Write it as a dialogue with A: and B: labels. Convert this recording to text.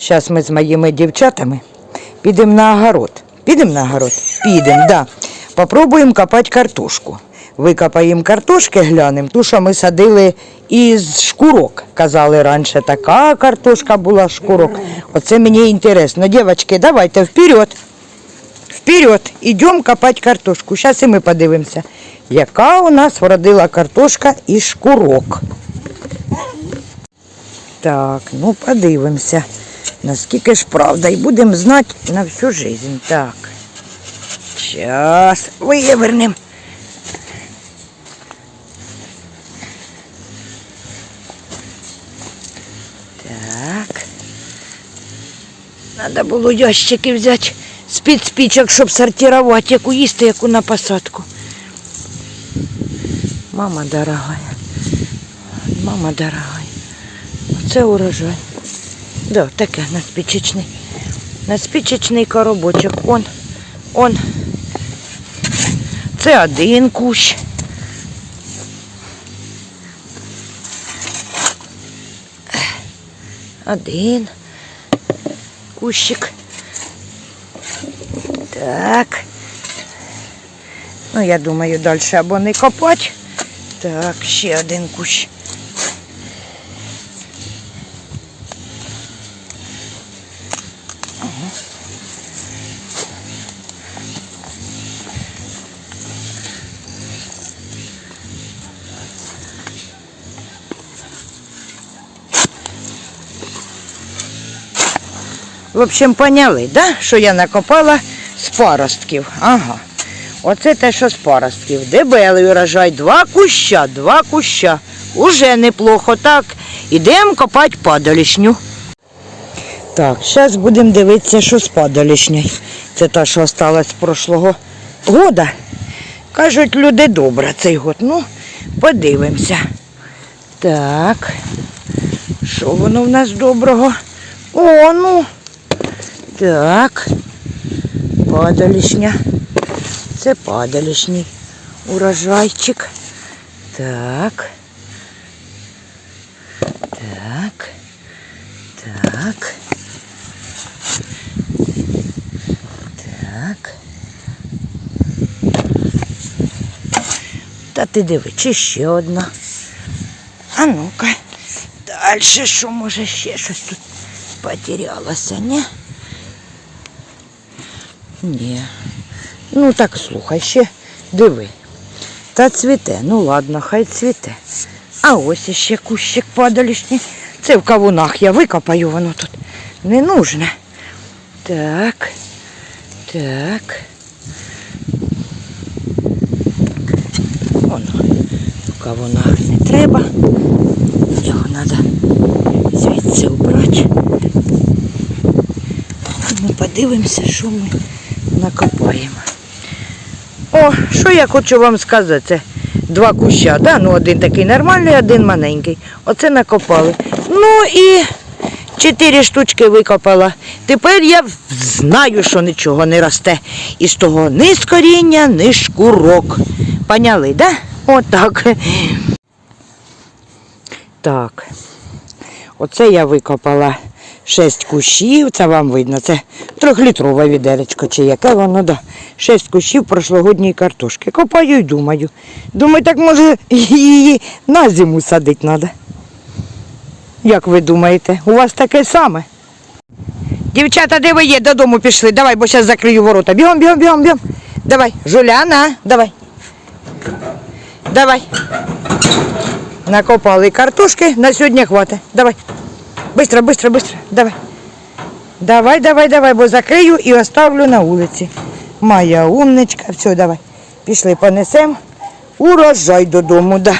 A: Зараз ми з моїми дівчатами підемо на огород. Підемо на огород? Підемо, да. Попробуємо копати картошку. Викопаємо картошки, глянемо, ту, що ми садили із шкурок. Казали раніше, така картошка була шкурок. Оце мені інтересно. Дівчатки, давайте вперед. Вперед, йдемо копати картошку. Зараз і ми подивимося, яка у нас вродила картошка із шкурок. Так, ну подивимося, наскільки ж правда. І будемо знати на всю жизнь. Так. Зараз вивернемо. Так. Надо було ящики взяти з-під спічок, щоб сортувати, яку їсти, яку на посадку. Мама дорогая. Мама дорогая. Оце урожай. Да, таке надспічечний. Надспічечний коробочок. Он, он. Це один кущ. Один кущик. Так. Ну, я думаю, далі або не копати. Так, ще один кущ. В общем, поняли, да? що я накопала з паростків. Ага. Оце те, що з паростків. Дебелий урожай. Два куща, два куща. Уже неплохо. Так, ідемо копати падалішню. Так, зараз будемо дивитися, що з падалішньою. Це та, що осталась з прошлого года. Кажуть, люди добре цей год. Ну, подивимося. Так. Що воно в нас доброго? О, ну. Так. Падалішня. Це падалішній урожайчик. Так. Так. Так. Та ти диви, чи ще одна. А ну-ка. Далі що може ще щось тут потерялося, ні? Ні. Ну так слухай, ще диви. Та цвіте, ну ладно, хай цвіте. А ось іще кущик падалішній. Це в кавунах я викопаю, воно тут не нужне. Так. Так. В кавунах не треба. Його треба звідси убрати. Ну, подивимося, що ми накопаємо. О, що я хочу вам сказати? Це два куща, да? ну один такий нормальний, один маленький. Оце накопали. Ну і чотири штучки викопала. Тепер я знаю, що нічого не росте. Із того ні з коріння, ні шкурок. Поняли, да? Отак. Так. Оце я викопала шість кущів, це вам видно, це трьохлітрове відеречко чи яке воно, да. Шість кущів прошлогодньої картошки. Копаю і думаю. Думаю, так може її на зиму садити треба. Як ви думаєте, у вас таке саме? Дівчата, де ви є? Додому пішли. Давай, бо зараз закрию ворота. Бігом, бігом, бігом, бігом. Давай, Жуляна, давай. Давай. Накопали картошки, на сьогодні хватить. Давай. Быстро, быстро, быстро. Давай. Давай, давай, давай, бо закрию і оставлю на вулиці. Моя умничка. Все, давай. Пішли, понесемо. Урожай додому, да.